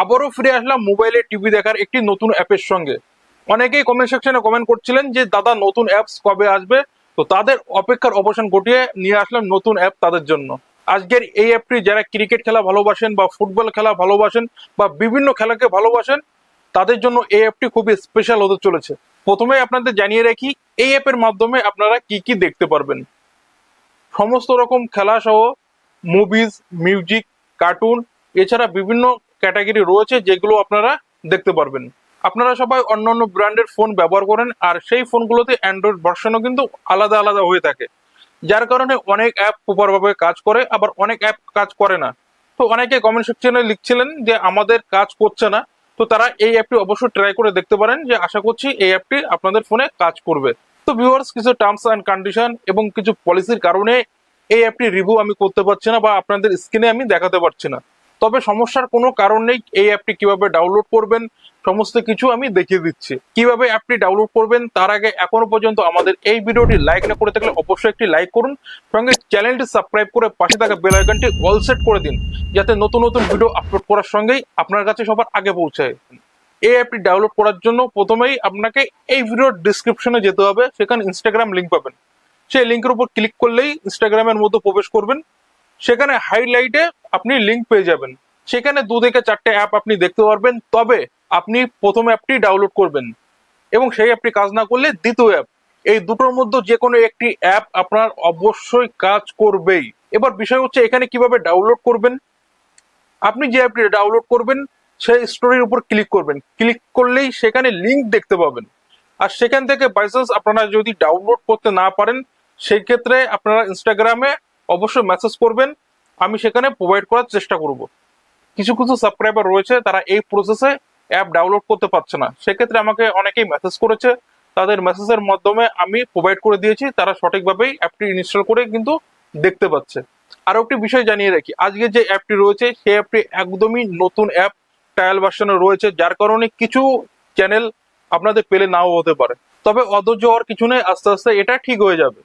আবারও ফিরে আসলাম মোবাইলে টিভি দেখার একটি নতুন অ্যাপের সঙ্গে। অনেকেই কমেন্ট সেকশনে কমেন্ট করছিলেন যে, দাদা, নতুন অ্যাপস কবে আসবে? তো তাদের অপেক্ষার অবসান ঘটিয়ে নিয়ে আসলাম নতুন অ্যাপ তাদের জন্য। আজকের এই অ্যাপটি যারা ক্রিকেট খেলা ভালোবাসেন বা ফুটবল খেলা ভালোবাসেন বা বিভিন্ন খেলাকে ভালোবাসেন, তাদের জন্য এই অ্যাপটি খুবই স্পেশাল হতে চলেছে। প্রথমে আপনাদের জানিয়ে রাখি, এই অ্যাপের মাধ্যমে আপনারা কি কি দেখতে পারবেন? সমস্ত রকম খেলা সহ মুভিজ মিউজিক কার্টুন এছাড়া বিভিন্ন ক্যাটাগরি রয়েছে যেগুলো আপনারা দেখতে পারবেন। আপনারা সবাই অন্যান্য ব্র্যান্ডের ফোন ব্যবহার করেন আর সেই ফোনগুলোতে অ্যান্ড্রয়েড ভার্সনও কিন্তু আলাদা আলাদা হয়ে থাকে। যার কারণে অনেক অ্যাপ প্রপারভাবে কাজ করে, আবার অনেক অ্যাপ কাজ করে না। তো অনেকে কমেন্ট সেকশনে লিখছিলেন যে, আমাদের কাজ করছে না। তো তারা এই অ্যাপটি অবশ্যই ট্রাই করে দেখতে পারেন যে, আশা করছি এই অ্যাপটি আপনাদের ফোনে কাজ করবে। তো ভিউয়ার্স কিছু টার্মস অ্যান্ড কন্ডিশন এবং কিছু পলিসির কারণে এই অ্যাপটি রিভিউ আমি করতে পারছি না বা আপনাদের স্ক্রিনে আমি দেখাতে পারছি না। তবে সমস্যার কোনো কারণ নেই। এই অ্যাপটি কীভাবে ডাউনলোড করবেন, সমস্ত কিছু আমি দেখিয়ে দিচ্ছি। কীভাবে অ্যাপটি ডাউনলোড করবেন, তার আগে এখনও পর্যন্ত আমাদের এই ভিডিওটি লাইক না করে থাকলে অবশ্যই একটি লাইক করুন। সঙ্গে চ্যানেলটি সাবস্ক্রাইব করে পাশে থাকা বেল আইকনটি অল সেট করে দিন, যাতে নতুন নতুন ভিডিও আপলোড করার সঙ্গেই আপনার কাছে সবার আগে পৌঁছায় এই অ্যাপটি ডাউনলোড করার জন্য প্রথমেই আপনাকে এই ভিডিওর ডিসক্রিপশনে যেতে হবে, সেখানে ইনস্টাগ্রাম লিংক পাবেন। সেই লিঙ্কের উপর ক্লিক করলেই ইনস্টাগ্রামের মধ্যে প্রবেশ করবেন। সেখানে হাইলাইটে আপনি লিংক পেয়ে যাবেন। সেখানে দু থেকে চারটে অ্যাপ আপনি দেখতে পারবেন, তবে আপনি প্রথম অ্যাপটি ডাউনলোড করবেন এবং সেই অ্যাপটি কাজ না করলে দ্বিতীয় অ্যাপ এই দুটোর মধ্যে যে কোনো একটি অ্যাপ আপনার অবশ্যই কাজ করবেই। এবার বিষয় হচ্ছে এখানে কীভাবে ডাউনলোড করবেন? আপনি যে অ্যাপটি ডাউনলোড করবেন, সেই স্টোরির উপর ক্লিক করবেন। ক্লিক করলেই সেখানে লিংক দেখতে পাবেন। আর সেখান থেকে বাইচান্স আপনারা যদি ডাউনলোড করতে না পারেন, সেই ক্ষেত্রে আপনারা ইনস্টাগ্রামে অবশ্যই মেসেজ করবেন। আমি সেখানে প্রোভাইড করার চেষ্টা করব। কিছু কিছু সাবস্ক্রাইবার রয়েছে, তারা এই প্রসেসে অ্যাপ ডাউনলোড করতে পারছে না। সেক্ষেত্রে আমাকে অনেকেই মেসেজ করেছে। তাদের মেসেজের মাধ্যমে আমি প্রোভাইড করে দিয়েছি। তারা সঠিকভাবেই অ্যাপটি ইনস্টল করে কিন্তু দেখতে পাচ্ছে। আরও একটি বিষয় জানিয়ে রাখি। আজকে যে অ্যাপটি রয়েছে, সেই অ্যাপটি একদমই নতুন অ্যাপ ট্রায়াল ভার্সনে রয়েছে। যার কারণে কিছু চ্যানেল আপনাদের পেলে নাও হতে পারে। তবে অধৈর্য হওয়ার কিছু নেই। আস্তে আস্তে এটা ঠিক হয়ে যাবে।